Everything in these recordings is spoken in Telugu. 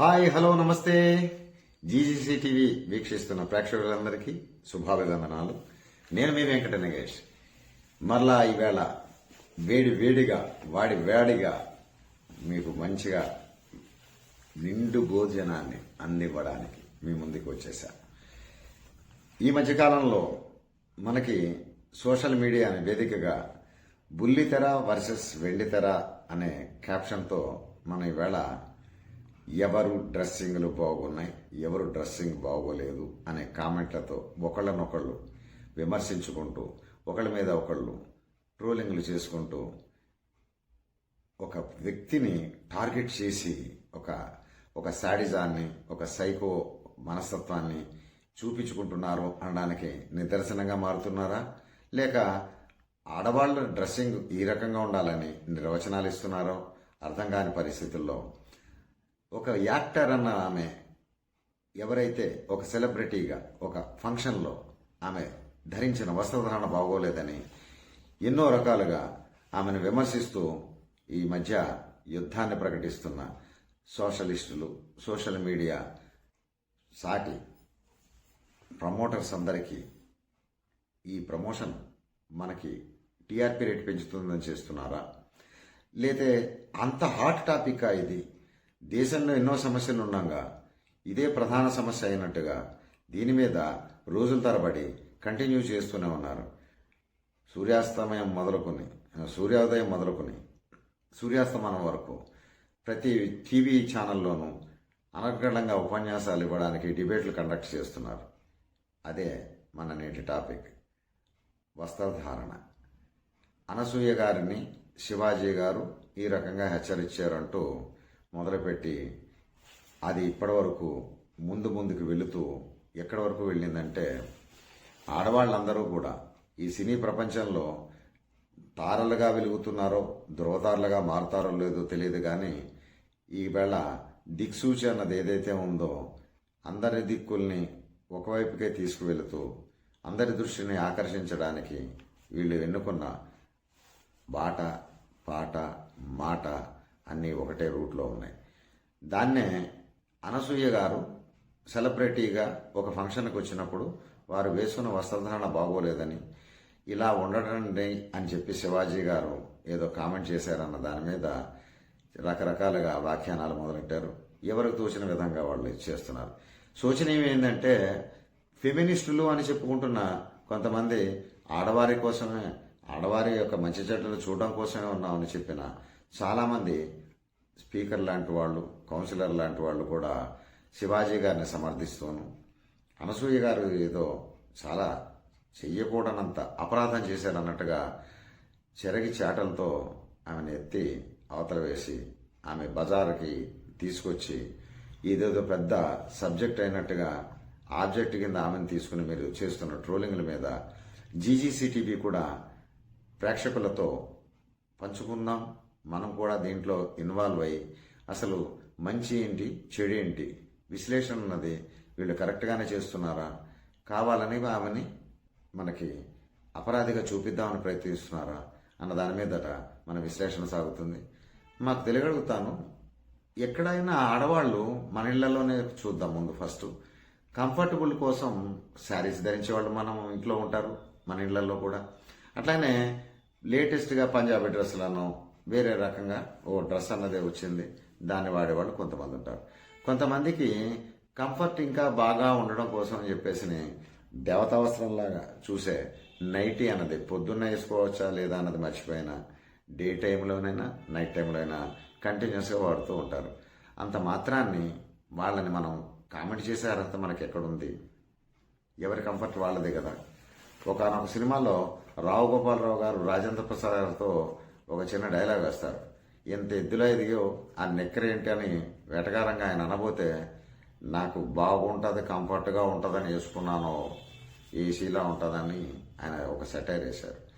హాయ్ హలో నమస్తే. జీజీసీ టీవీ వీక్షిస్తున్న ప్రేక్షకులందరికీ శుభాభివందనాలు నేను మీ వెంకట నగేష్. మరలా ఈవేళ వేడి వేడిగా వాడి వేడిగా మీకు మంచిగా నిండు భోజనాన్ని అందివ్వడానికి మీ ముందుకు వచ్చేసా. ఈ మధ్యకాలంలో మనకి సోషల్ మీడియా అనే వేదికగా బుల్లితెర వర్సెస్ వెండితెర అనే క్యాప్షన్తో మన ఈవేళ ఎవరు డ్రెస్సింగ్లు బాగున్నాయి ఎవరు డ్రెస్సింగ్ బాగోలేదు అనే కామెంట్లతో ఒకళ్ళనొకళ్ళు విమర్శించుకుంటూ ఒకళ్ళ మీద ఒకళ్ళు ట్రోలింగ్లు చేసుకుంటూ ఒక వ్యక్తిని టార్గెట్ చేసి ఒక ఒక శాడిజాన్ని ఒక సైకో మనస్తత్వాన్ని చూపించుకుంటున్నారు అనడానికి నిదర్శనంగా మారుతున్నారా? లేక ఆడవాళ్ళ డ్రెస్సింగ్ ఈ రకంగా ఉండాలని నిర్వచనాలు ఇస్తున్నారో? అర్థం కాని పరిస్థితుల్లో ఒక యాక్టర్ అన్న ఆమె ఎవరైతే ఒక సెలబ్రిటీగా ఒక ఫంక్షన్లో ఆమె ధరించిన వస్త్రధారణ బాగోలేదని ఎన్నో రకాలుగా ఆమెను విమర్శిస్తూ ఈ మధ్య యుద్ధాన్ని ప్రకటిస్తున్న సోషలిస్టులు సోషల్ మీడియా సాటి ప్రమోటర్స్ అందరికీ ఈ ప్రమోషన్ మనకి టీఆర్పీ రేట్ పెంచుతుందని చేస్తున్నారా? లేతే అంత హాట్ టాపిక్ ఇది? దేశంలో ఎన్నో సమస్యలు ఉండగా ఇదే ప్రధాన సమస్య అయినట్టుగా దీని మీద రోజుల తరబడి కంటిన్యూ చేస్తూనే ఉన్నారు. సూర్యాస్తమయం మొదలుకొని సూర్యోదయం మొదలుకొని సూర్యాస్తమానం వరకు ప్రతి టీవీ ఛానల్లోనూ అనర్గళంగా ఉపన్యాసాలు ఇవ్వడానికి డిబేట్లు కండక్ట్ చేస్తున్నారు. అదే మన నేటి టాపిక్. వస్త్రధారణ. అనసూయ గారిని శివాజీ గారు ఈ రకంగా హెచ్చరించారంటూ మొదలుపెట్టి అది ఇప్పటి వరకు ముందు ముందుకు వెళుతూ ఎక్కడి వరకు వెళ్ళిందంటే ఆడవాళ్ళందరూ కూడా ఈ సినీ ప్రపంచంలో తారలుగా వెలుగుతున్నారో ధృవతారలుగా మారుతారో లేదో తెలియదు కానీ ఈవేళ దిక్సూచి అన్నది ఏదైతే ఉందో అందరి దిక్కుల్ని ఒకవైపుకే తీసుకువెళుతూ అందరి దృష్టిని ఆకర్షించడానికి వీళ్ళు ఎన్నుకున్న బాట పాట మాట అన్నీ ఒకటే రూట్లో ఉన్నాయి. దాన్నే అనసూయ గారు సెలబ్రిటీగా ఒక ఫంక్షన్కి వచ్చినప్పుడు వారు వేసుకున్న వస్త్రధారణ బాగోలేదని ఇలా ఉండడండి అని చెప్పి శివాజీ గారు ఏదో కామెంట్ చేశారన్న దాని మీద రకరకాలుగా వ్యాఖ్యానాలు మొదలెట్టారు. ఎవరికి తోచిన విధంగా వాళ్ళు చేస్తున్నారు. శోచనీయం ఏంటంటే ఫెమినిస్టులు అని చెప్పుకుంటున్న కొంతమంది ఆడవారి కోసమే ఆడవారి యొక్క మంచి చెడ్డలు చూడడం కోసమే ఉన్నామని చెప్పిన చాలామంది స్పీకర్ లాంటి వాళ్ళు కౌన్సిలర్ లాంటి వాళ్ళు కూడా శివాజీ గారిని సమర్థిస్తూను. అనసూయ గారు ఏదో చాలా చెయ్యకూడనంత అపరాధం చేశారన్నట్టుగా చెరగి చేటలతో ఆమెను ఎత్తి అవతల వేసి ఆమె బజారుకి తీసుకొచ్చి ఇదేదో పెద్ద సబ్జెక్ట్ అయినట్టుగా ఆబ్జెక్ట్ కింద ఆమెను తీసుకుని మీరు చేస్తున్న ట్రోలింగ్ల మీద జీజీసీటీవీ కూడా ప్రేక్షకులతో పంచుకుందాం. మనం కూడా దీంట్లో ఇన్వాల్వ్ అయ్యి అసలు మంచి ఏంటి చెడు ఏంటి విశ్లేషణ ఉన్నది వీళ్ళు కరెక్ట్గానే చేస్తున్నారా కావాలని ఆమెని మనకి అపరాధిగా చూపిద్దామని ప్రయత్నిస్తున్నారా అన్న దాని మీదట మన విశ్లేషణ సాగుతుంది. మాకు తెలియగలుగుతాను ఎక్కడైనా ఆడవాళ్ళు మన ఇళ్ళలోనే చూద్దాం ముందు ఫస్ట్ కంఫర్టబుల్ కోసం శారీస్ ధరించే వాళ్ళు మనం ఇంట్లో ఉంటారు మన ఇళ్ళలో కూడా. అట్లానే లేటెస్ట్గా పంజాబీ డ్రెస్సులను వేరే రకంగా ఓ డ్రెస్ అన్నదే వచ్చింది. దాన్ని వాడేవాళ్ళు కొంతమంది ఉంటారు. కొంతమందికి కంఫర్ట్ ఇంకా బాగా ఉండడం కోసం అని చెప్పేసి దేవతావస్త్రంలాగా చూసే నైటీ అన్నది పొద్దున్న వేసుకోవచ్చా లేదా అన్నది మర్చిపోయినా డే టైంలోనైనా నైట్ టైంలో అయినా కంటిన్యూస్గా వాడుతూ ఉంటారు. అంత మాత్రాన్ని వాళ్ళని మనం కామెంట్ చేసే అర్హత మనకి ఎక్కడుంది ఎవరి కంఫర్ట్ వాళ్ళదే కదా. ఒకనొక సినిమాలో రావు గోపాలరావు గారు రాజేంద్ర ప్రసాద్ గారితో ఒక చిన్న డైలాగ్ వేస్తారు. ఎంత ఎద్దులో ఎదిగో ఆ నిక్కర ఏంటి అని వెటకారంగా ఆయన అనబోతే నాకు బాగుంటుంది కంఫర్ట్గా ఉంటుందని వేసుకున్నాను ఏసీలా ఉంటుందని ఆయన ఒక సెటైర్ వేశారు.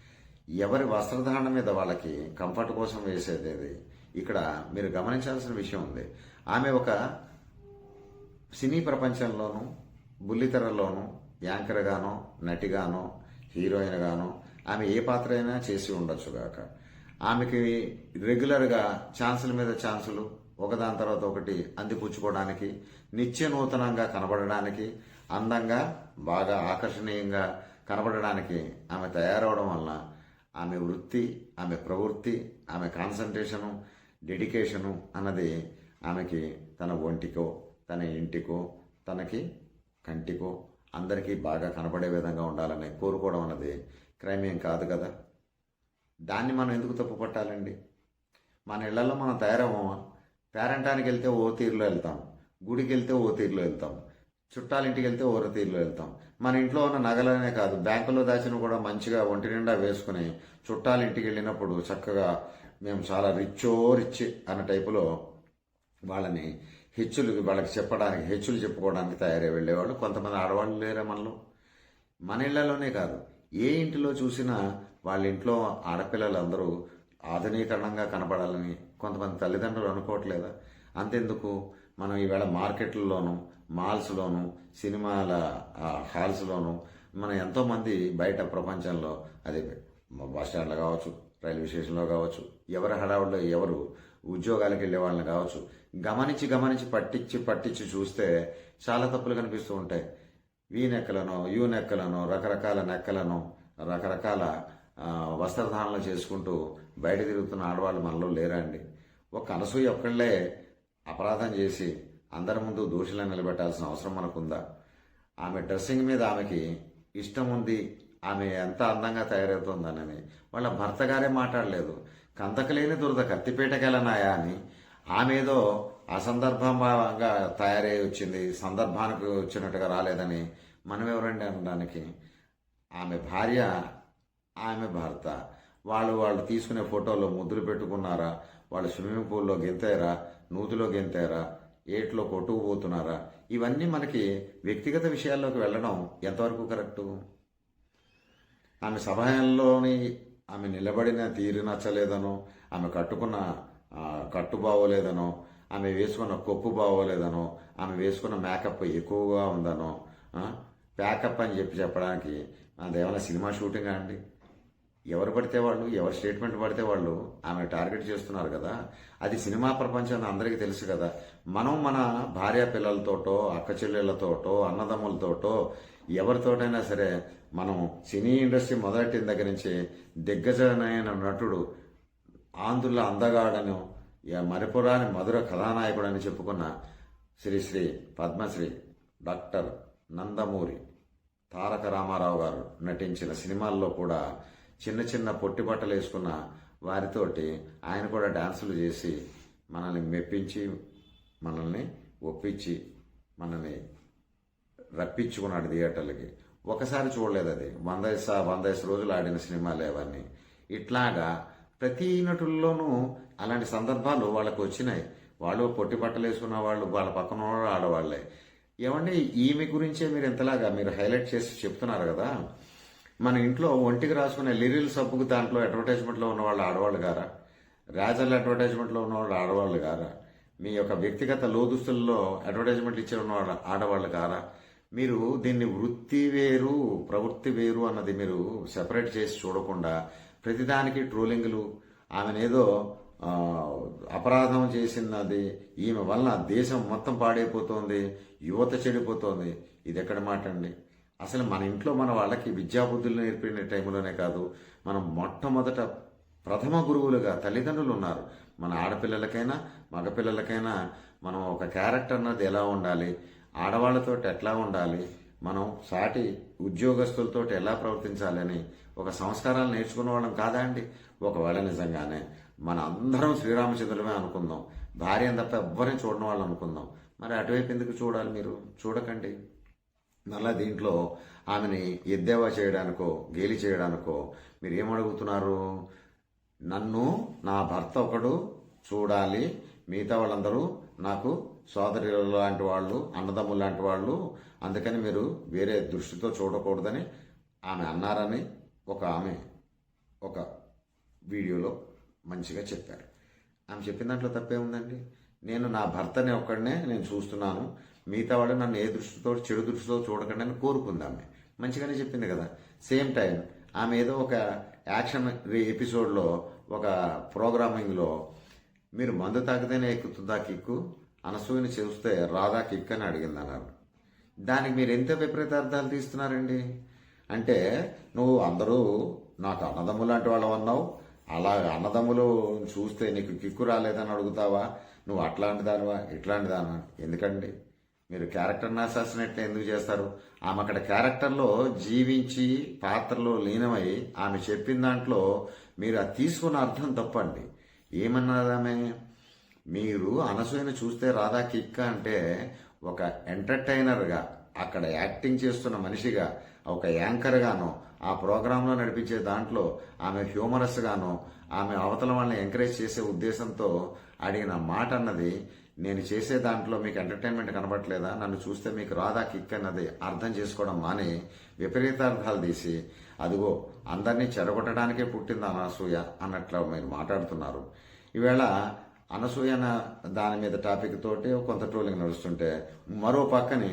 ఎవరి వస్త్రధారణ మీద వాళ్ళకి కంఫర్ట్ కోసం వేసేది ఇక్కడ మీరు గమనించాల్సిన విషయం ఉంది. ఆమె ఒక సినీ ప్రపంచంలోనూ బుల్లితెరలోనూ యాంకర్గానో నటిగానో హీరోయిన్గానో ఆమె ఏ పాత్ర అయినా చేసి ఉండొచ్చుగాక ఆమెకి రెగ్యులర్గా ఛాన్సుల మీద ఛాన్సులు ఒకదాని తర్వాత ఒకటి అందిపుచ్చుకోవడానికి నిత్య నూతనంగా కనబడడానికి అందంగా బాగా ఆకర్షణీయంగా కనబడడానికి ఆమె తయారవడం వలన ఆమె వృత్తి ఆమె ప్రవృత్తి ఆమె కాన్సన్ట్రేషను డెడికేషను అన్నది ఆమెకి తన ఒంటికో తన ఇంటికో తనకి కంటికో అందరికీ బాగా కనబడే విధంగా ఉండాలని కోరుకోవడం అన్నది క్రైమేం కాదు కదా. దాన్ని మనం ఎందుకు తప్పు పట్టాలండి మన ఇళ్ళలో మనం తయారవ్వమా? పేరంటానికి వెళ్తే ఓ తీరులో వెళ్తాం. గుడికి వెళ్తే ఓ తీరులో వెళ్తాం. చుట్టాలింటికి వెళ్తే ఓ తీరులో వెళ్తాం. మన ఇంట్లో ఉన్న నగలనే కాదు బ్యాంకులో దాచిన కూడా మంచిగా ఒంటి నిండా వేసుకుని చుట్టాలింటికి వెళ్ళినప్పుడు చక్కగా మేము చాలా రిచ్చో రిచ్ అన్న టైపులో వాళ్ళని హెచ్చులు వాళ్ళకి చెప్పడానికి హెచ్చులు చెప్పుకోవడానికి తయారై వెళ్ళేవాళ్ళు. కొంతమంది ఆడవాళ్ళు లేరా మనలో. మన ఇళ్ళలోనే కాదు ఏ ఇంటిలో చూసినా వాళ్ళ ఇంట్లో ఆడపిల్లలందరూ ఆధునీకరణంగా కనపడాలని కొంతమంది తల్లిదండ్రులు అనుకోవట్లేదా? అంతెందుకు? మనం ఈవేళ మార్కెట్లలోను మాల్స్లోను సినిమాల హాల్స్లోనూ హాల్స్లోను మనం ఎంతోమంది బయట ప్రపంచంలో అది బస్ స్టాండ్లో కావచ్చు రైల్వే స్టేషన్లో కావచ్చు ఎవరి హడావుల్లో ఎవరు ఉద్యోగాలకు వెళ్ళే వాళ్ళని కావచ్చు గమనించి గమనించి పట్టించి పట్టించి చూస్తే చాలా తప్పులు కనిపిస్తూ ఉంటాయి. వీ నెక్కలను యూ నెక్కలను రకరకాల నెక్కలను రకరకాల ఆ, వస్త్రధారణలు చేసుకుంటూ బయట తిరుగుతున్న ఆడవాళ్ళు మనలో లేరా అండి ఒక అనసూయ ఒక్కళ్ళే అపరాధం చేసి అందరి ముందు దోషులను నిలబెట్టాల్సిన అవసరం మనకుందా? ఆమె డ్రెస్సింగ్ మీద ఆమెకి ఇష్టం ఉంది ఆమె ఎంత అందంగా తయారవుతుందనని. వాళ్ళ భర్త గారే మాట్లాడలేదు. కంతకలేని దురద కత్తిపేటకెళ్ళనాయా అని ఆమె ఏదో అసందర్భంగా తయారై వచ్చింది సందర్భానికి వచ్చినట్టుగా రాలేదని మనం ఎవరండి అనడానికి? ఆమె భార్య ఆమె భర్త. వాళ్ళు వాళ్ళు తీసుకునే ఫోటోలో ముద్దులు పెట్టుకున్నారా? వాళ్ళు స్విమ్మింగ్ పూల్లో గెంతారా? నూతిలో గెంతారా? ఏట్లో కొట్టుకుపోతున్నారా? ఇవన్నీ మనకి వ్యక్తిగత విషయాల్లోకి వెళ్ళడం ఎంతవరకు కరెక్టు? ఆమె సభయంలోని ఆమె నిలబడిన తీరు నచ్చలేదనో ఆమె కట్టుకున్న కట్టు బాగోలేదనో ఆమె వేసుకున్న కొప్పు బాగోలేదనో ఆమె వేసుకున్న మేకప్ ఎక్కువగా ఉందనో ప్యాకప్ అని చెప్పి చెప్పడానికి అదేమైనా సినిమా షూటింగా అండి? ఎవరు పడితే వాళ్ళు ఎవరు స్టేట్మెంట్ పడితే వాళ్ళు ఆమె టార్గెట్ చేస్తున్నారు కదా. అది సినిమా ప్రపంచం అందరికీ తెలుసు కదా. మనం మన భార్య పిల్లలతోటో అక్క చెల్లెళ్ళతోటో అన్నదమ్ములతోటో ఎవరితోటైనా సరే మనం సినీ ఇండస్ట్రీ మొదలెట్టిన దగ్గర నుంచి దిగ్గజమైన నటుడు ఆంధ్రుల అందగాడను మరిపురాని మధుర కథానాయకుడు అని చెప్పుకున్న శ్రీశ్రీ పద్మశ్రీ డాక్టర్ నందమూరి తారక రామారావు గారు నటించిన సినిమాల్లో కూడా చిన్న చిన్న పొట్టి బట్టలు వేసుకున్న వారితోటి ఆయన కూడా డాన్సులు చేసి మనల్ని మెప్పించి మనల్ని ఒప్పించి మనల్ని రప్పించుకున్నాడు థియేటర్లకి. ఒకసారి చూడలేదు అది. వంద వంద రోజులు ఆడిన సినిమాలు అవన్నీ. ఇట్లాగా ప్రతి నటుల్లోనూ అలాంటి సందర్భాలు వాళ్ళకు వచ్చినాయి. వాళ్ళు పొట్టి బట్టలు వేసుకున్న వాళ్ళు వాళ్ళ పక్కన వాళ్ళు ఆడవాళ్ళే ఏమండి ఈమె గురించే మీరు ఎంతలాగా మీరు హైలైట్ చేసి చెప్తున్నారు కదా? మన ఇంట్లో ఒంటికి రాసుకునే లిరిల్ సబ్బుకు దాంట్లో అడ్వర్టైజ్మెంట్లో ఉన్న వాళ్ళు ఆడవాళ్ళు గారా? రాజల్ అడ్వర్టైజ్మెంట్లో ఉన్న వాళ్ళు ఆడవాళ్ళు గారా? మీ యొక్క వ్యక్తిగత లోదుస్తుల్లో అడ్వర్టైజ్మెంట్ ఇచ్చిన ఉన్నవాళ్ళు ఆడవాళ్ళు గారా? మీరు దీన్ని వృత్తి వేరు ప్రవృత్తి వేరు అన్నది మీరు సెపరేట్ చేసి చూడకుండా ప్రతిదానికి ట్రోలింగ్లు ఆమెనేదో అపరాధం చేసినది ఈమె వలన దేశం మొత్తం పాడైపోతోంది యువత చెడిపోతోంది. ఇది ఎక్కడ మాట అండి అసలు మన ఇంట్లో మన వాళ్ళకి విద్యాబుద్ధులు నేర్పిన టైంలోనే కాదు మనం మొట్టమొదట ప్రథమ గురువులుగా తల్లిదండ్రులు ఉన్నారు. మన ఆడపిల్లలకైనా మగపిల్లలకైనా మనం ఒక క్యారెక్టర్ అన్నది ఎలా ఉండాలి ఆడవాళ్ళతో ఎట్లా ఉండాలి మనం సాటి ఉద్యోగస్తులతో ఎలా ప్రవర్తించాలని ఒక సంస్కారాలు నేర్చుకున్న వాళ్ళం కాదా అండి? ఒకవేళ నిజంగానే మన అందరం శ్రీరామచంద్రులమే అనుకుందాం. భార్యను తప్ప ఎవ్వరిని చూడని వాళ్ళు అనుకుందాం. మరి అటువైపు ఎందుకు చూడాలి మీరు? చూడకండి. మళ్ళా దీంట్లో ఆమెని ఎద్దేవా చేయడానికో గేలి చేయడానికో మీరు ఏమడుగుతున్నారు నన్ను నా భర్త ఒకడు చూడాలి. మిగతా వాళ్ళందరూ నాకు సోదరి లాంటి వాళ్ళు అన్నదమ్ములు లాంటి వాళ్ళు. అందుకని మీరు వేరే దృష్టితో చూడకూడదని ఆమె అన్నారని ఒక ఆమె ఒక వీడియోలో మంచిగా చెప్పారు. ఆమె చెప్పిన దాంట్లో తప్పేముందండి? నేను నా భర్తని ఒక్కడనే నేను చూస్తున్నాను. మిగతా వాళ్ళు నన్ను ఏ దృష్టితో చెడు దృష్టితో చూడకండి అని కోరుకుంది ఆమె. మంచిగానే చెప్పింది కదా. సేమ్ టైం ఆమె ఏదో ఒక యాక్షన్ ఎపిసోడ్లో ఒక ప్రోగ్రామింగ్లో మీరు మందు తాగితేనే ఎక్కుతుందా కిక్కు? అనసూయని చూస్తే రాదా కిక్ అని అడిగింది అన్నారు. దానికి మీరు ఎంత విపరీత అర్థాలు తీస్తున్నారండి? అంటే నువ్వు అందరూ నాకు అన్నదమ్ములు లాంటి వాళ్ళు అన్నావు. అలా అన్నదమ్ములు చూస్తే నీకు కిక్కు రాలేదని అడుగుతావా? నువ్వు అట్లాంటి దానివా ఇట్లాంటి దానివా ఎందుకండి? మీరు క్యారెక్టర్ అసాసినేట్ ఎందుకు చేస్తారు? ఆమె అక్కడ క్యారెక్టర్లో జీవించి పాత్రలో లీనమై ఆమె చెప్పిన దాంట్లో మీరు అది తీసుకున్న అర్థం తప్పండి. ఏమన్నదామె మీరు అనసూయను చూస్తే రాధా కిక్క అంటే ఒక ఎంటర్టైనర్గా అక్కడ యాక్టింగ్ చేస్తున్న మనిషిగా ఒక యాంకర్గానో ఆ ప్రోగ్రాంలో నడిపించే దాంట్లో ఆమె హ్యూమరస్గానో ఆమె అవతల వాళ్ళని ఎంకరేజ్ చేసే ఉద్దేశంతో అడిగిన మాట అన్నది నేను చేసే దాంట్లో మీకు ఎంటర్టైన్మెంట్ కనబట్లేదా నన్ను చూస్తే మీకు రాదా కిక్ అన్నది అర్థం చేసుకోవడం మాని విపరీతార్థాలు తీసి అదిగో అందరినీ చెడగొట్టడానికే పుట్టింది అనసూయ అన్నట్లు మీరు మాట్లాడుతున్నారు. ఈవేళ అనసూయ దాని మీద టాపిక్ తోటి కొంత ట్రోలింగ్ నడుస్తుంటే మరో పక్కని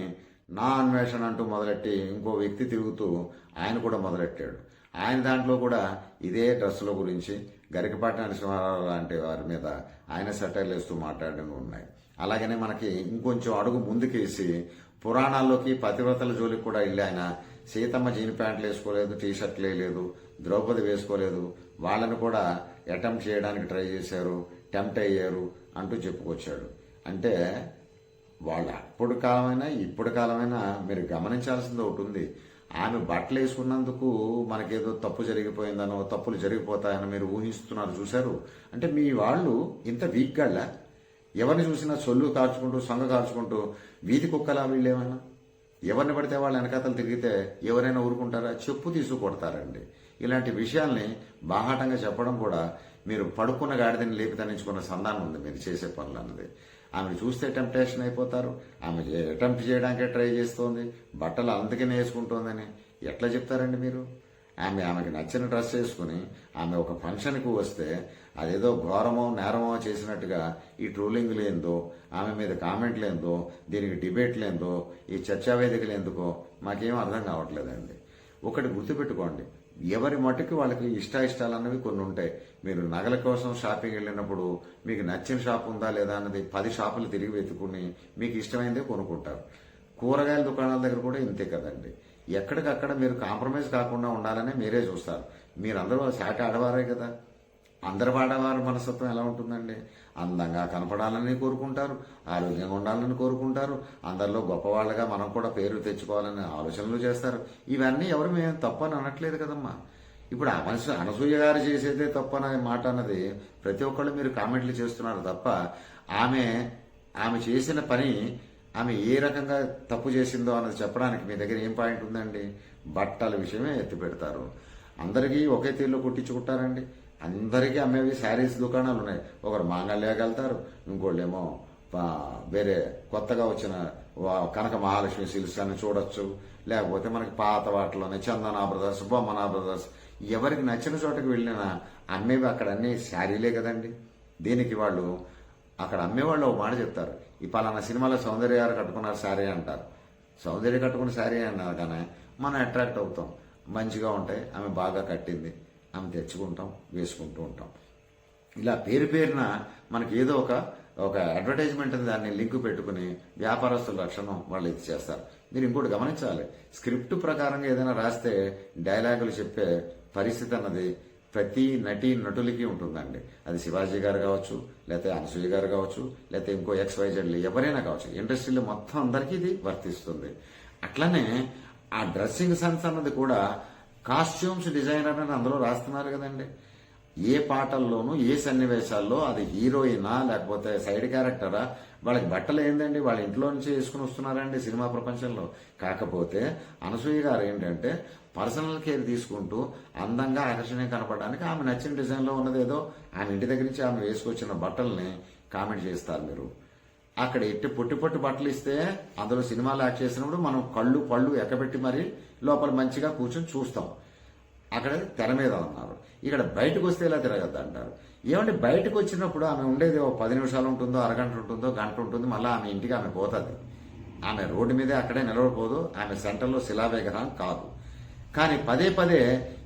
నా అన్వేషణ అంటూ మొదలెట్టి ఇంకో వ్యక్తి తిరుగుతూ ఆయన కూడా మొదలెట్టాడు. ఆయన దాంట్లో కూడా ఇదే డ్రెస్సుల గురించి గరికపాటి నరసింహారావు లాంటి వారి మీద ఆయన సెటైర్లు వేస్తూ మాట్లాడడం ఉన్నాయి. అలాగనే మనకి ఇంకొంచెం అడుగు ముందుకేసి పురాణాల్లోకి పతివ్రతల జోలికి కూడా వెళ్ళి ఆయన సీతమ్మ జీన్ ప్యాంట్లు వేసుకోలేదు టీ షర్ట్లు వేయలేదు ద్రౌపది వేసుకోలేదు వాళ్ళని కూడా అటెంప్ట్ చేయడానికి ట్రై చేశారు టెంప్ట్ అయ్యారు అంటూ చెప్పుకొచ్చాడు. అంటే వాళ్ళు అప్పుడు కాలమైనా ఇప్పుడు కాలమైనా మీరు గమనించాల్సింది ఒకటి ఉంది. ఆమె బట్టలు వేసుకున్నందుకు మనకేదో తప్పు జరిగిపోయిందనో తప్పులు జరిగిపోతాయని మీరు ఊహిస్తున్నారు చూశారు? అంటే మీ వాళ్ళు ఇంత వీక్ గళ్ళ ఎవరిని చూసినా సొల్లు కార్చుకుంటూ సొంగ కార్చుకుంటూ వీధి కుక్కలా వీళ్ళేమైనా ఎవరిని పడితే వాళ్ళ వెనకాతలు తిరిగితే ఎవరైనా ఊరుకుంటారా? చెప్పు తీసుకొడతారండి ఇలాంటి విషయాల్ని బాహాటంగా చెప్పడం కూడా మీరు పడుకున్న గాడిదని లేపి తనించుకున్న సంధానం ఉంది మీరు చేసే పనులు అన్నది ఆమెను చూస్తే టెంప్టేషన్ అయిపోతారు. ఆమె అటెంప్ట్ చేయడానికే ట్రై చేస్తోంది. బట్టలు అందుకనే వేసుకుంటోందని ఎట్లా చెప్తారండి మీరు? ఆమె ఆమెకి నచ్చిన డ్రెస్ వేసుకుని ఆమె ఒక ఫంక్షన్కి వస్తే అదేదో ఘోరమో నేరమో చేసినట్టుగా ఈ ట్రోలింగ్ లేందో ఆమె మీద కామెంట్లు ఏందో దీనికి డిబేట్ ఏందో ఈ చర్చావేదికలు ఎందుకో మాకేం అర్థం కావట్లేదండి. ఒకటి గుర్తుపెట్టుకోండి. ఎవరి మటుకు వాళ్ళకి ఇష్ట ఇష్టాలు అన్నవి కొన్ని ఉంటాయి. మీరు నగల కోసం షాపింగ్ వెళ్ళినప్పుడు మీకు నచ్చిన షాప్ ఉందా లేదా అన్నది పది షాపులు తిరిగి వెతుకుని మీకు ఇష్టమైందే కొనుక్కుంటారు. కూరగాయల దుకాణాల దగ్గర కూడా ఇంతే కదండి. ఎక్కడికక్కడ మీరు కాంప్రమైజ్ కాకుండా ఉండాలని మీరే చూస్తారు. మీరందరూ సాటి ఆడవారే కదా. అందరి ఆడవారి మనస్తత్వం ఎలా ఉంటుందండి? అందంగా కనపడాలని కోరుకుంటారు ఆరోగ్యంగా ఉండాలని కోరుకుంటారు అందరిలో గొప్పవాళ్ళగా మనం కూడా పేరు తెచ్చుకోవాలని ఆలోచనలు చేస్తారు. ఇవన్నీ ఎవరు మేము తప్పని అనట్లేదు కదమ్మా. ఇప్పుడు ఆ మనిషి అనసూయ గారు చేసేదే తప్పనే మాట అన్నది ప్రతి ఒక్కళ్ళు మీరు కామెంట్లు చేస్తున్నారు తప్ప ఆమె ఆమె చేసిన పని ఆమె ఏ రకంగా తప్పు చేసిందో అన్నది చెప్పడానికి మీ దగ్గర ఏం పాయింట్ ఉందండి? బట్టల విషయమే ఎత్తి పెడతారు. అందరికీ ఒకే తీరులో కుట్టించుకుంటారండి అందరికీ అమ్మేవి శారీస్ దుకాణాలు ఉన్నాయి ఒకరు మాంగళ్యాకి వెళ్తారు ఇంకోళ్ళేమో వేరే కొత్తగా వచ్చిన వా- కనక మహాలక్ష్మి సిల్స్ అని చూడొచ్చు. లేకపోతే మనకి పాత వాటిలోనే చందన బ్రదర్స్ బొమ్మనా బ్రదర్స్ ఎవరికి నచ్చిన చోటకి వెళ్ళినా అమ్మేవి అక్కడ అన్ని శారీలే కదండి. దీనికి వాళ్ళు అక్కడ అమ్మేవాళ్ళు ఒక మాట చెప్తారు. ఈ పలానా సినిమాలో సౌందర్య గారు కట్టుకున్నారు శారీ అంటారు. సౌందర్య కట్టుకున్న శారీ అన్నారు కానీ మనం అట్రాక్ట్ అవుతాం. మంచిగా ఉంటాయి. ఆమె బాగా కట్టింది. ఆమె తెచ్చుకుంటాం వేసుకుంటూ ఉంటాం. ఇలా పేరు పేరున మనకి ఏదో ఒక ఒక అడ్వర్టైజ్మెంట్ దాన్ని లింక్ పెట్టుకుని వ్యాపారస్తుల లక్షణం వాళ్ళు ఇది చేస్తారు. మీరు ఇంకోటి గమనించాలి. స్క్రిప్ట్ ప్రకారంగా ఏదైనా రాస్తే డైలాగులు చెప్పే పరిస్థితి అన్నది ప్రతి నటి నటులకి ఉంటుందండి. అది శివాజీ గారు కావచ్చు లేకపోతే అనసూయ గారు కావచ్చు లేకపోతే ఇంకో ఎక్స్ వైజెడ్లు ఎవరైనా కావచ్చు. ఇండస్ట్రీలో మొత్తం అందరికీ ఇది వర్తిస్తుంది. అట్లనే ఆ డ్రెస్సింగ్ సెన్స్ అన్నది కూడా కాస్ట్యూమ్స్ డిజైనర్ అని అందులో రాస్తున్నారు కదండి. ఏ పాటల్లోనూ ఏ సన్నివేశాల్లో అది హీరోయినా లేకపోతే సైడ్ క్యారెక్టరా వాళ్ళకి బట్టలు ఏందండి వాళ్ళ ఇంట్లో నుంచి వేసుకుని వస్తున్నారండి సినిమా ప్రపంచంలో. కాకపోతే అనసూయ గారు ఏంటంటే పర్సనల్ కేర్ తీసుకుంటూ అందంగా ఆకర్షణీయంగా కనపడడానికి ఆమె నచ్చిన డిజైన్లో ఉన్నదేదో ఆమె ఇంటి దగ్గర నుంచి ఆమె వేసుకొచ్చిన బట్టల్ని కామెంట్ చేస్తారు మీరు. అక్కడ ఎట్టి పొట్టి పొట్టి బట్టలు ఇస్తే అందులో సినిమాలు యాక్ట్ చేసినప్పుడు మనం కళ్ళు పళ్ళు ఎక్కబెట్టి మరి లోపల మంచిగా కూర్చొని చూస్తాం. అక్కడ తెర మీద ఉన్నారు. ఇక్కడ బయటకు వస్తే ఇలా తిరగద్దు అంటారు. ఏమంటే బయటకు వచ్చినప్పుడు ఆమె ఉండేది ఒక పది నిమిషాలు ఉంటుందో అరగంట ఉంటుందో గంట ఉంటుంది మళ్ళీ ఆమె ఇంటికి ఆమె పోతుంది. ఆమె రోడ్డు మీదే అక్కడే నిలవకపోదు ఆమె సెంటర్లో శిలా విగ్రహం కాదు. కానీ పదే పదే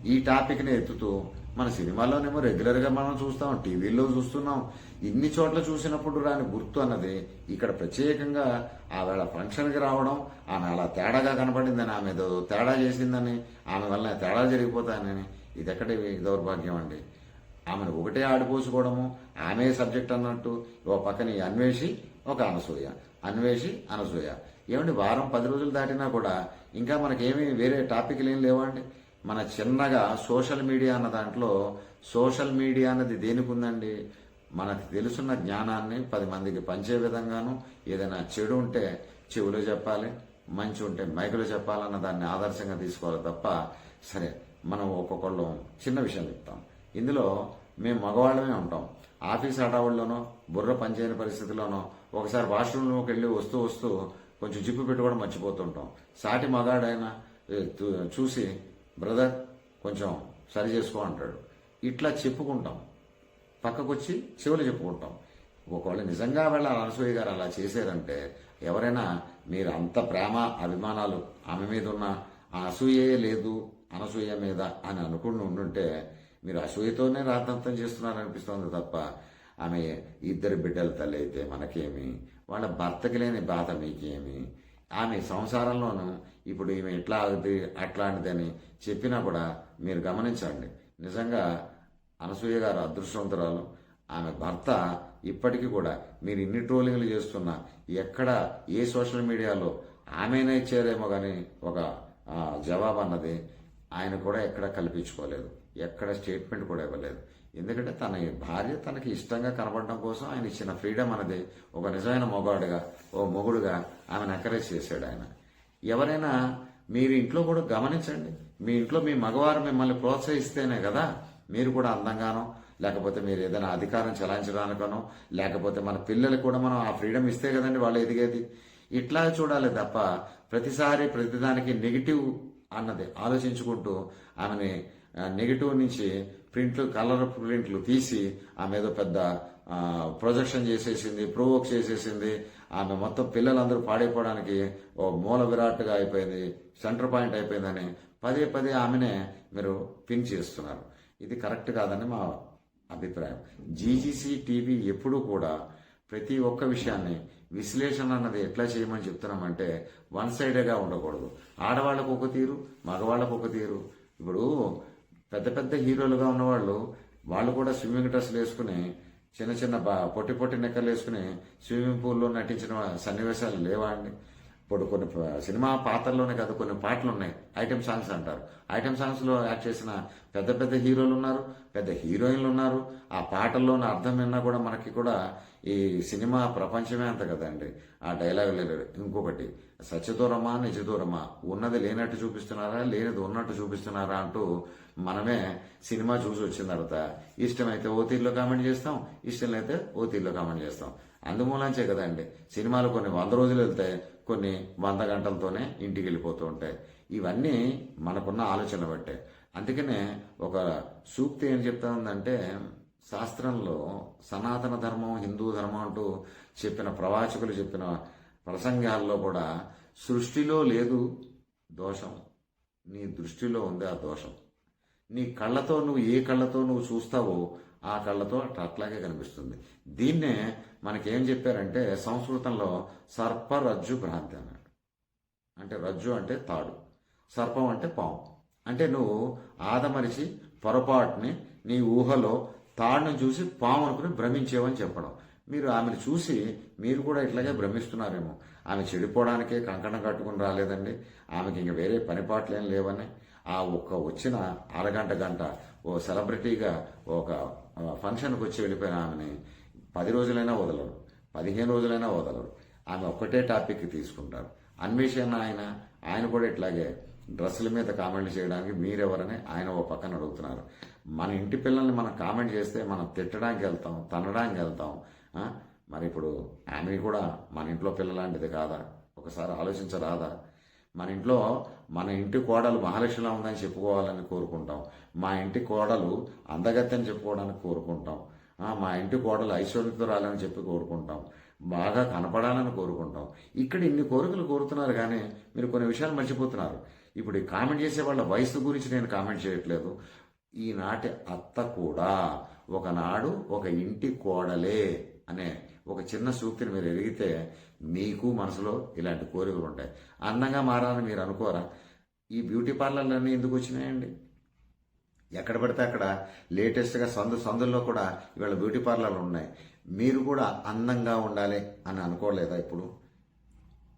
ఈ టాపిక్ని ఎత్తుతూ మన సినిమాల్లోనేమో రెగ్యులర్గా మనం చూస్తాం టీవీలో చూస్తున్నాం. ఇన్ని చోట్ల చూసినప్పుడు రాని గుర్తు అన్నది ఇక్కడ ప్రత్యేకంగా ఆవేళ ఫంక్షన్కి రావడం ఆమె అలా తేడాగా కనపడిందని ఆమె ఏదో తేడా చేసిందని ఆమె వల్ల తేడా జరిగిపోతానని ఇది ఎక్కడి దౌర్భాగ్యం అండి? ఆమెను ఒకటే ఆడిపోసుకోవడము ఆమె సబ్జెక్ట్ అన్నట్టు ఓ పక్కన అన్వేషి ఒక అనసూయ. అన్వేషి అనసూయ. ఏమండి వారం పది రోజులు దాటినా కూడా ఇంకా మనకేమీ వేరే టాపిక్లు ఏం లేవండి మన చిన్నగా సోషల్ మీడియా అన్న దాంట్లో సోషల్ మీడియా అన్నది దేనికి ఉందండి మనకు తెలుసున్న జ్ఞానాన్ని పది మందికి పంచే విధంగాను ఏదైనా చెడు ఉంటే చెవులో చెప్పాలి మంచి ఉంటే మైకులో చెప్పాలన్న దాన్ని ఆదర్శంగా తీసుకోవాలి తప్ప సరే మనం ఒక్కొక్కళ్ళు. చిన్న విషయం చెప్తాం. ఇందులో మేము మగవాళ్ళమే ఉంటాం. ఆఫీస్ హడావుల్లోనో బుర్ర పనిచేయని పరిస్థితుల్లోనో ఒకసారి వాష్రూమ్లోకి వెళ్ళి వస్తూ వస్తూ కొంచెం జిప్పు పెట్టుకోవడం మర్చిపోతుంటాం. సాటి మగాడైనా చూసి బ్రదర్ కొంచెం సరి చేసుకో అంటాడు. ఇట్లా చెప్పుకుంటాం. పక్కకొచ్చి చెవులు చెప్పుకుంటాం. ఒకవేళ నిజంగా వెళ్ళ అనసూయ గారు అలా చేశారంటే ఎవరైనా మీరు అంత ప్రేమ అభిమానాలు ఆమె మీద ఉన్న ఆ అసూయే లేదు అనసూయ మీద అని అనుకుని ఉండుంటే మీరు అసూయతోనే రాతంతం చేస్తున్నారనిపిస్తోంది తప్ప ఆమె ఇద్దరు బిడ్డల తల్లి అయితే మనకేమి? వాళ్ళ భర్తకి లేని బాధ మీకేమి? ఆమె సంసారంలోనూ ఇప్పుడు ఈమె ఇట్లా అట్లాంటిది అట్లాంటిదని చెప్పినా కూడా మీరు గమనించండి. నిజంగా అనసూయ గారు అదృష్టవంతురాలు. ఆమె భర్త ఇప్పటికీ కూడా మీరు ఇన్ని ట్రోలింగ్లు చేస్తున్నా ఎక్కడ ఏ సోషల్ మీడియాలో ఆమెనే ఇచ్చారేమో కానీ ఒక జవాబు అన్నది ఆయన కూడా ఎక్కడ కల్పించుకోలేదు. ఎక్కడ స్టేట్మెంట్ కూడా ఇవ్వలేదు. ఎందుకంటే తన భార్య తనకి ఇష్టంగా కనబడడం కోసం ఆయన ఇచ్చిన ఫ్రీడమ్ అనేది ఒక నిజమైన మొగాడుగా ఓ మొగుడుగా ఆమెను ఎంకరేజ్ చేశాడు ఆయన. ఎవరైనా మీరు ఇంట్లో కూడా గమనించండి. మీ ఇంట్లో మీ మగవారు మిమ్మల్ని ప్రోత్సహిస్తేనే కదా మీరు కూడా అందంగానో లేకపోతే మీరు ఏదైనా అధికారం చలాయించడానికనో లేకపోతే మన పిల్లలకు కూడా మనం ఆ ఫ్రీడమ్ ఇస్తే కదండి వాళ్ళు ఎదిగేది. ఇట్లా చూడాలి తప్ప ప్రతిసారి ప్రతిదానికి నెగిటివ్ అన్నది ఆలోచించుకుంటూ ఆమెని నెగిటివ్ నుంచి ప్రింట్లు కలర్ ప్రింట్లు తీసి ఆమె ఏదో పెద్ద ప్రొజెక్షన్ చేసేసింది ప్రోవోక్ చేసేసింది ఆమె మొత్తం పిల్లలందరూ పాడైపోవడానికి ఓ మూల విరాట్గా అయిపోయింది సెంటర్ పాయింట్ అయిపోయిందని పదే పదే ఆమెనే మీరు పిన్ చేస్తున్నారు. ఇది కరెక్ట్ కాదని మా అభిప్రాయం. జీజీసీ టీవీ ఎప్పుడూ కూడా ప్రతి ఒక్క విషయాన్ని విశ్లేషణ అన్నది ఎట్లా చేయమని చెప్తున్నామంటే వన్ సైడేగా ఉండకూడదు. ఆడవాళ్ళకు ఒక తీరు మగవాళ్ళకు ఒక తీరు. ఇప్పుడు పెద్ద పెద్ద హీరోలుగా ఉన్నవాళ్ళు వాళ్ళు కూడా స్విమ్మింగ్ డ్రెస్సులు వేసుకుని చిన్న చిన్న బా పొట్టి పొట్టి నెక్కలు వేసుకుని స్విమ్మింగ్ పూల్లో నటించిన సన్నివేశాలు లేవా అండి? ఇప్పుడు కొన్ని సినిమా పాత్రలోనే కాదు కొన్ని పాటలు ఉన్నాయి. ఐటెం సాంగ్స్ అంటారు. ఐటెం సాంగ్స్లో యాక్ట్ చేసిన పెద్ద పెద్ద హీరోలు ఉన్నారు పెద్ద హీరోయిన్లు ఉన్నారు. ఆ పాటల్లోని అర్థం విన్నా కూడా మనకి కూడా ఈ సినిమా ప్రపంచమే అంత కదండి. ఆ డైలాగ్ లేదు ఇంకొకటి సత్యదూరమా నిజదూరమా ఉన్నది లేనట్టు చూపిస్తున్నారా లేనిది ఉన్నట్టు చూపిస్తున్నారా అంటూ మనమే సినిమా చూసి వచ్చిన తర్వాత ఇష్టమైతే ఓ తీరులో కామెంట్ చేస్తాం ఇష్టం లేకపోతే ఓ తీరులో కామెంట్ చేస్తాం. అందుమూలంచే కదండి సినిమాలు కొన్ని వంద రోజులు వెళ్తాయి కొన్ని వంద గంటలతోనే ఇంటికి వెళ్ళిపోతూ ఉంటాయి. ఇవన్నీ మనకున్న ఆలోచన బట్టే. అందుకనే ఒక సూక్తి ఏం చెప్తా ఉందంటే శాస్త్రంలో సనాతన ధర్మం హిందూ ధర్మం అంటూ చెప్పిన ప్రవాచకులు చెప్పిన ప్రసంగాల్లో కూడా సృష్టిలో లేదు దోషం. నీ దృష్టిలో ఉంది ఆ దోషం. నీ కళ్ళతో నువ్వు ఏ కళ్ళతో నువ్వు చూస్తావో ఆ కళ్ళతో అట్లా అట్లాగే కనిపిస్తుంది. దీన్నే మనకేం చెప్పారంటే సంస్కృతంలో సర్పరజ్జు భ్రాంతి అన్నాడు. అంటే రజ్జు అంటే తాడు సర్పం అంటే పాము. అంటే నువ్వు ఆదమరిచి పొరపాటుని నీ ఊహలో తాడును చూసి పాము అనుకుని భ్రమించేవని చెప్పడం. మీరు ఆమెను చూసి మీరు కూడా ఇట్లాగే భ్రమిస్తున్నారేమో. ఆమె చెడిపోవడానికే కంకణం కట్టుకుని రాలేదండి. ఆమెకి ఇంక వేరే పనిపాట్లు ఏం లేవని. ఆ ఒక్క వచ్చిన అరగంట గంట ఓ సెలబ్రిటీగా ఒక ఫంక్షన్కి వచ్చి వెళ్ళిపోయిన ఆమెని పది రోజులైనా వదలరు. పదిహేను రోజులైనా వదలరు. ఆమె ఒక్కటే టాపిక్ తీసుకుంటారు. అన్వేషణ ఆయన ఆయన కూడా ఇట్లాగే డ్రెస్సుల మీద కామెంట్లు చేయడానికి మీరెవరని ఆయన ఓ పక్కన అడుగుతున్నారు. మన ఇంటి పిల్లల్ని మనం కామెంట్ చేస్తే మనం తిట్టడానికి వెళ్తాం తనడానికి వెళ్తాం. మరి ఇప్పుడు ఆమె కూడా మన ఇంట్లో పిల్లలాంటిది కాదా? ఒకసారి ఆలోచించరాదా? మన ఇంట్లో మన ఇంటి కోడలు మహాలక్ష్మిలా ఉందని చెప్పుకోవాలని కోరుకుంటాం. మా ఇంటి కోడలు అందగత్తని చెప్పుకోవడానికి కోరుకుంటాం. మా ఇంటి కోడలు ఐశ్వర్యతురాలని చెప్పి కోరుకుంటాం. బాగా కనపడాలని కోరుకుంటాం. ఇక్కడ ఇన్ని కోరికలు కోరుతున్నారు కానీ మీరు కొన్ని విషయాలు మర్చిపోతున్నారు. ఇప్పుడు ఈ కామెంట్ చేసే వాళ్ళ వయసు గురించి నేను కామెంట్ చేయట్లేదు. ఈనాటి అత్త కూడా ఒకనాడు ఒక ఇంటి కోడలే అనే ఒక చిన్న సూక్తిని మీరు ఎరిగితే మీకు మనసులో ఇలాంటి కోరికలు ఉంటాయి. అందంగా మారాలని మీరు అనుకోరా? ఈ బ్యూటీ పార్లర్లన్నీ ఎందుకు వచ్చినాయండి? ఎక్కడ పడితే అక్కడ లేటెస్ట్గా సందు సందుల్లో కూడా ఇవాళ బ్యూటీ పార్లర్లు ఉన్నాయి. మీరు కూడా అందంగా ఉండాలి అని అనుకోలేదా ఇప్పుడు?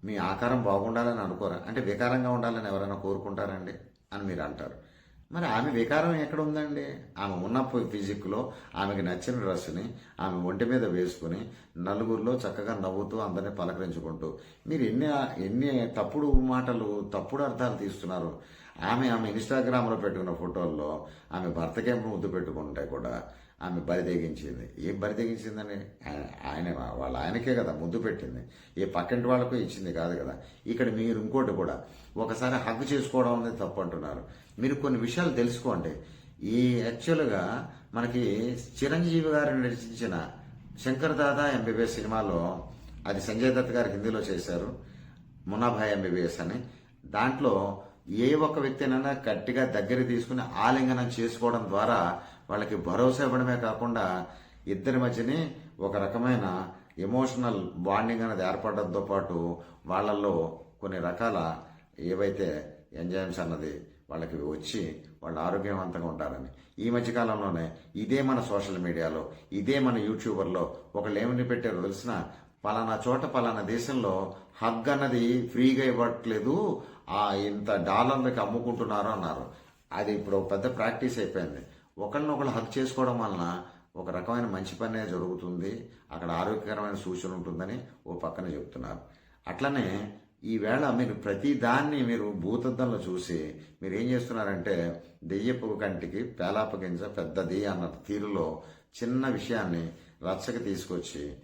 మీ ఆకారం బాగుండాలని అనుకోరా? అంటే వికారంగా ఉండాలని ఎవరైనా కోరుకుంటారండి అని మీరు అంటారు. మరి ఆమె వికారం ఎక్కడ ఉందండి ఆమె ఉన్న ఫిజిక్లో ఆమెకి నచ్చిన డ్రెస్ని ఆమె ఒంటి మీద వేసుకుని నలుగురిలో చక్కగా నవ్వుతూ అందరినీ పలకరించుకుంటూ. మీరు ఎన్ని ఎన్ని తప్పుడు మాటలు తప్పుడు అర్థాలు తీస్తున్నారు? ఆమె ఆమె ఇన్స్టాగ్రామ్లో పెట్టుకున్న ఫోటోల్లో ఆమె భర్తకేమో ముద్దు పెట్టుకుంటే కూడా ఆమె బరి తెగించింది ఏం బరి తెగించిందని ఆయన- వాళ్ళ ఆయనకే కదా ముద్దు పెట్టింది. ఏ పక్కింటి వాళ్ళకు ఇచ్చింది కాదు కదా. ఇక్కడ మీరు ఇంకోటి కూడా ఒకసారి హక్కు చేసుకోవడం అనేది తప్పు అంటున్నారు మీరు కొన్ని విషయాలు తెలుసుకోండి. ఈ యాక్చువల్గా మనకి చిరంజీవి గారు నడిచించిన శంకర్ దాదా ఎంబీబీఎస్ సినిమాలో అది సంజయ్ దత్ గారు హిందీలో చేశారు. మునాభాయ్ ఎంబీబీఎస్ అని. దాంట్లో ఏ ఒక్క వ్యక్తినైనా గట్టిగా దగ్గర తీసుకుని ఆలింగనం చేసుకోవడం ద్వారా వాళ్ళకి భరోసా ఇవ్వడమే కాకుండా ఇద్దరి మధ్యనే ఒక రకమైన ఎమోషనల్ బాండింగ్ అనేది ఏర్పడడంతో పాటు వాళ్ళల్లో కొన్ని రకాల ఏవైతే ఎంజాయ్స్ అన్నది వాళ్ళకి వచ్చి వాళ్ళు ఆరోగ్యవంతంగా ఉంటారని. ఈ మధ్యకాలంలోనే ఇదే మన సోషల్ మీడియాలో ఇదే మన యూట్యూబర్లో ఒకళ్ళు ఏమని పెట్టారో తెలిసిన పలానా చోట పలానా దేశంలో హగ్ అన్నది ఫ్రీగా ఇవ్వట్లేదు ఆ ఇంత డాలర్లకి అమ్ముకుంటున్నారు అన్నారు. అది ఇప్పుడు పెద్ద ప్రాక్టీస్ అయిపోయింది. ఒకళ్ళనొకళ్ళు హక్ చేసుకోవడం వలన ఒక రకమైన మంచి పనే జరుగుతుంది. అక్కడ ఆరోగ్యకరమైన సూచన ఉంటుందని ఓ పక్కన చెప్తున్నారు. అట్లనే ఈవేళ మీరు ప్రతి దాన్ని మీరు భూతద్దంలో చూసి మీరు ఏం చేస్తున్నారంటే దెయ్యపు కంటికి పేలాప గింజ పెద్దది అన్న తీరులో చిన్న విషయాన్ని రచ్చకి తీసుకొచ్చి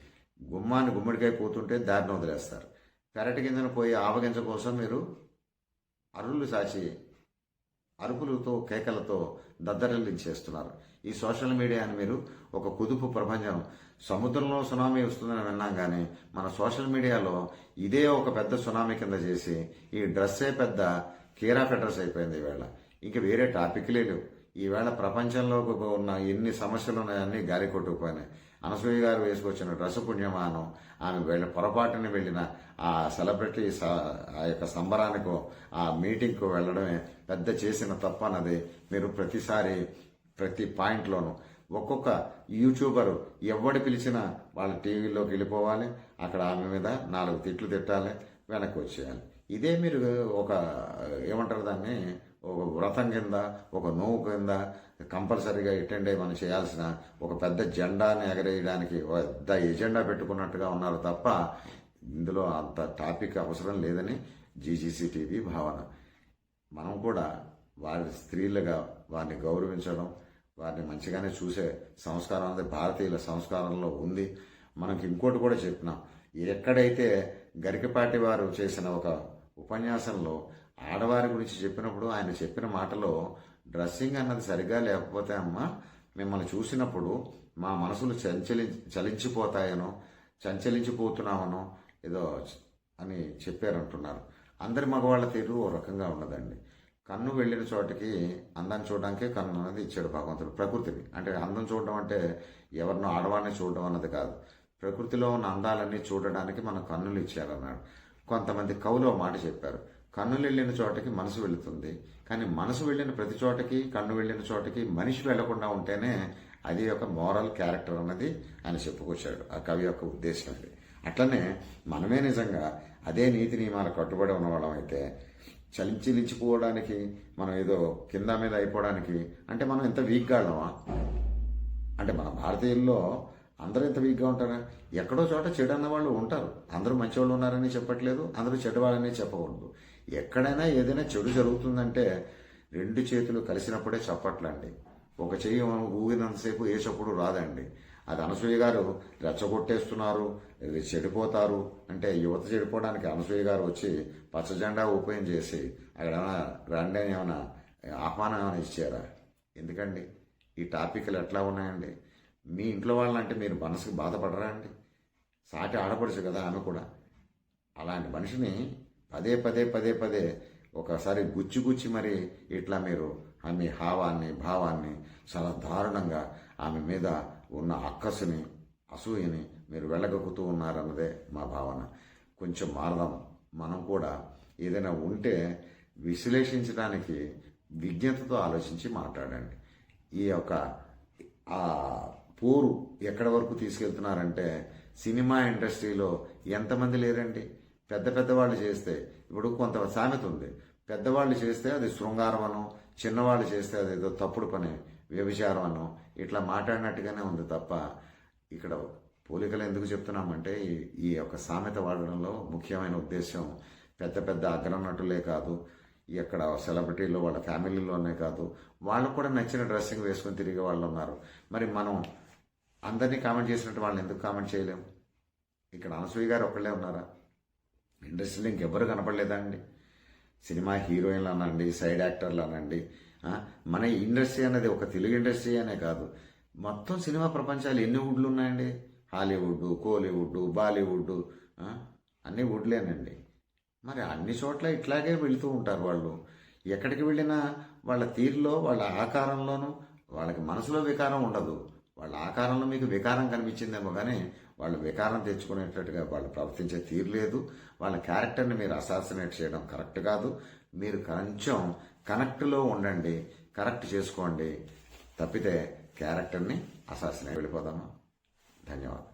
గుమ్మాన్ని గుమ్మడికాయ పోతుంటే దారిని వదిలేస్తారు. పెరటి గింజను పోయి ఆవగింజ కోసం మీరు అరుళ్ళు సాచి అరుపులతో కేకలతో దద్దరిల్లించేస్తున్నారు ఈ సోషల్ మీడియాని మీరు ఒక కుదుపు ప్రపంచం సముద్రంలో సునామీ వస్తుందని విన్నాం కానీ మన సోషల్ మీడియాలో ఇదే ఒక పెద్ద సునామీ కింద చేసి ఈ డ్రెస్సే పెద్ద కీరా ఫెడ్రస్ అయిపోయింది ఈవేళ ఇంక వేరే టాపిక్లే లేవు. ఈవేళ ప్రపంచంలో ఉన్న ఎన్ని సమస్యలు ఉన్నాయన్నీ గాలి కొట్టుకుపోయినాయి. అనసూయ గారు వేసుకొచ్చిన డ్రెస్ పుణ్యమానం ఆమె వెళ్ళ పొరపాటుని వెళ్ళిన ఆ సెలబ్రిటీ స- ఆ యొక్క సంబరానికో ఆ మీటింగ్కు వెళ్ళడమే పెద్ద చేసిన తప్పు అన్నది మీరు ప్రతిసారి ప్రతి పాయింట్లోనూ. ఒక్కొక్క యూట్యూబర్ ఎవడు పిలిచినా వాళ్ళ టీవీలోకి వెళ్ళిపోవాలి అక్కడ ఆమె మీద నాలుగు తిట్లు తిట్టాలి వెనక్కి వచ్చేయాలి. ఇదే మీరు ఒక ఏమంటారు దాన్ని? ఒక వ్రతం కింద ఒక నోవు కింద కంపల్సరీగా అటెండ్ అయ్యి మనం చేయాల్సిన ఒక పెద్ద జెండాని ఎగరేయడానికి పెద్ద ఎజెండా పెట్టుకున్నట్టుగా ఉన్నారు తప్ప ఇందులో అంత టాపిక్ అవసరం లేదని జీజీసీ టీవీ భావన. మనం కూడా వారి స్త్రీలుగా వారిని గౌరవించడం వారిని మంచిగానే చూసే సంస్కారం అనేది భారతీయుల సంస్కారంలో ఉంది. మనకి ఇంకోటి కూడా చెప్పినాం. ఎక్కడైతే గరికపాటి వారు చేసిన ఒక ఉపన్యాసంలో ఆడవారి గురించి చెప్పినప్పుడు ఆయన చెప్పిన మాటలో డ్రెస్సింగ్ అన్నది సరిగా లేకపోతే అమ్మా మిమ్మల్ని చూసినప్పుడు మా మనసులు చంచలి చలించిపోతాయనో చంచలించిపోతున్నామనో ఏదో అని చెప్పారంటున్నారు. అందరి మగవాళ్ళ తీరు ఓ రకంగా ఉన్నదండి. కన్ను వెళ్ళిన చోటకి అందం చూడడానికే కన్ను అనేది ఇచ్చాడు భగవంతుడు. ప్రకృతిని. అంటే అందం చూడడం అంటే ఎవరినో ఆడవాడిని చూడడం అన్నది కాదు. ప్రకృతిలో ఉన్న అందాలన్నీ చూడడానికి మన కన్నులు ఇచ్చారన్నాడు. కొంతమంది కవులు మాట చెప్పారు. కన్నులు వెళ్ళిన చోటకి మనసు వెళుతుంది. కానీ మనసు వెళ్ళిన ప్రతి చోటకి కన్ను వెళ్ళిన చోటకి మనిషి వెళ్ళకుండా ఉంటేనే అది ఒక మోరల్ క్యారెక్టర్ అన్నది ఆయన చెప్పుకొచ్చాడు. ఆ కవి యొక్క ఉద్దేశం అది. అట్లనే మనమే నిజంగా అదే నీతి నియమాలు కట్టుబడి ఉన్నవాళ్ళం అయితే చలించిలించిపోవడానికి మనం ఏదో కింద మీద అయిపోవడానికి అంటే మనం ఎంత వీక్గా వాళ్ళమా అంటే మన భారతీయుల్లో అందరూ ఎంత వీక్గా ఉంటారా? ఎక్కడో చోట చెడు అన్న వాళ్ళు ఉంటారు. అందరూ మంచివాళ్ళు ఉన్నారని చెప్పట్లేదు అందరూ చెడ్డవాళ్ళని చెప్పకూడదు. ఎక్కడైనా ఏదైనా చెడు జరుగుతుందంటే రెండు చేతులు కలిసినప్పుడే చప్పట్లండి. ఒక చెయ్యి ఊగినంతసేపు ఏ చప్పుడు రాదండి. అది అనసూయ గారు రెచ్చగొట్టేస్తున్నారు ఇది చెడిపోతారు అంటే యువత చెడిపోవడానికి అనసూయ గారు వచ్చి పచ్చ జెండా ఓపెన్ చేసి అక్కడ ఏమైనా రండి అని ఏమైనా ఆహ్వానం ఏమైనా ఇచ్చారా? ఎందుకండి? ఈ టాపిక్లు ఎట్లా ఉన్నాయండి? మీ ఇంట్లో వాళ్ళంటే మీరు మనసుకు బాధపడరా అండి? సాటి ఆడపడుచు కదా ఆమె కూడా. అలాంటి మనిషిని పదే పదే పదే పదే ఒకసారి గుచ్చి గుచ్చి మరి ఇట్లా మీరు ఆమె హావాన్ని భావాన్ని చాలా దారుణంగా ఆమె మీద ఉన్న అక్కసుని అసూయని మీరు వెళ్ళగక్కుతూ ఉన్నారన్నదే మా భావన. కొంచెం మారదాం. మనం కూడా ఏదైనా ఉంటే విశ్లేషించడానికి విజ్ఞతతో ఆలోచించి మాట్లాడండి. ఈ యొక్క ఆ పోరు ఎక్కడ వరకు తీసుకెళ్తున్నారంటే సినిమా ఇండస్ట్రీలో ఎంతమంది లేరండి? పెద్ద పెద్దవాళ్ళు చేస్తే ఇప్పుడు కొంత సామెత ఉంది. పెద్దవాళ్ళు చేస్తే అది శృంగారమనం చిన్నవాళ్ళు చేస్తే అది ఏదో తప్పుడు పని. వ్యభిచారం అను ఇట్లా మాట్లాడినట్టుగానే ఉంది తప్ప ఇక్కడ పోలికలు ఎందుకు చెప్తున్నామంటే ఈ ఈ యొక్క సామెత వాడడంలో ముఖ్యమైన ఉద్దేశం పెద్ద పెద్ద అగ్రనటులే కాదు ఎక్కడ సెలబ్రిటీలు వాళ్ళ ఫ్యామిలీలోనే కాదు వాళ్ళకు కూడా నచ్చిన డ్రెస్సింగ్ వేసుకొని తిరిగే వాళ్ళు ఉన్నారు. మరి మనం అందరినీ కామెంట్ చేసినట్టు వాళ్ళని ఎందుకు కామెంట్ చేయలేము ఇక్కడ అనసూయ గారు ఒకళ్ళే ఉన్నారా? ఇండస్ట్రీలో ఇంకెవ్వరు కనపడలేదా అండి? సినిమా హీరోయిన్లు అనండి సైడ్ యాక్టర్లు అనండి మన ఇండస్ట్రీ అనేది ఒక తెలుగు ఇండస్ట్రీ అనే కాదు. మొత్తం సినిమా ప్రపంచాలు ఎన్ని వుడ్లు ఉన్నాయండి? హాలీవుడ్ కోలీవుడ్ బాలీవుడ్ అన్ని వుడ్లేనండి. మరి అన్ని చోట్ల ఇట్లాగే వెళుతూ ఉంటారు వాళ్ళు. ఎక్కడికి వెళ్ళినా వాళ్ళ తీరులో వాళ్ళ ఆకారంలోనూ వాళ్ళకి మనసులో వికారం ఉండదు. వాళ్ళ ఆకారంలో మీకు వికారం కనిపించిందేమో కానీ వాళ్ళు వికారం తెచ్చుకునేటట్టుగా వాళ్ళు ప్రవర్తించే తీరు లేదు. వాళ్ళ క్యారెక్టర్ని మీరు అసాసినేట్ చేయడం కరెక్ట్ కాదు. మీరు కొంచెం కనెక్ట్లో ఉండండి కరెక్ట్ చేసుకోండి. తప్పితే క్యారెక్టర్ని అసాసినేట్ వెళ్ళిపోదామా ధన్యవాదాలు.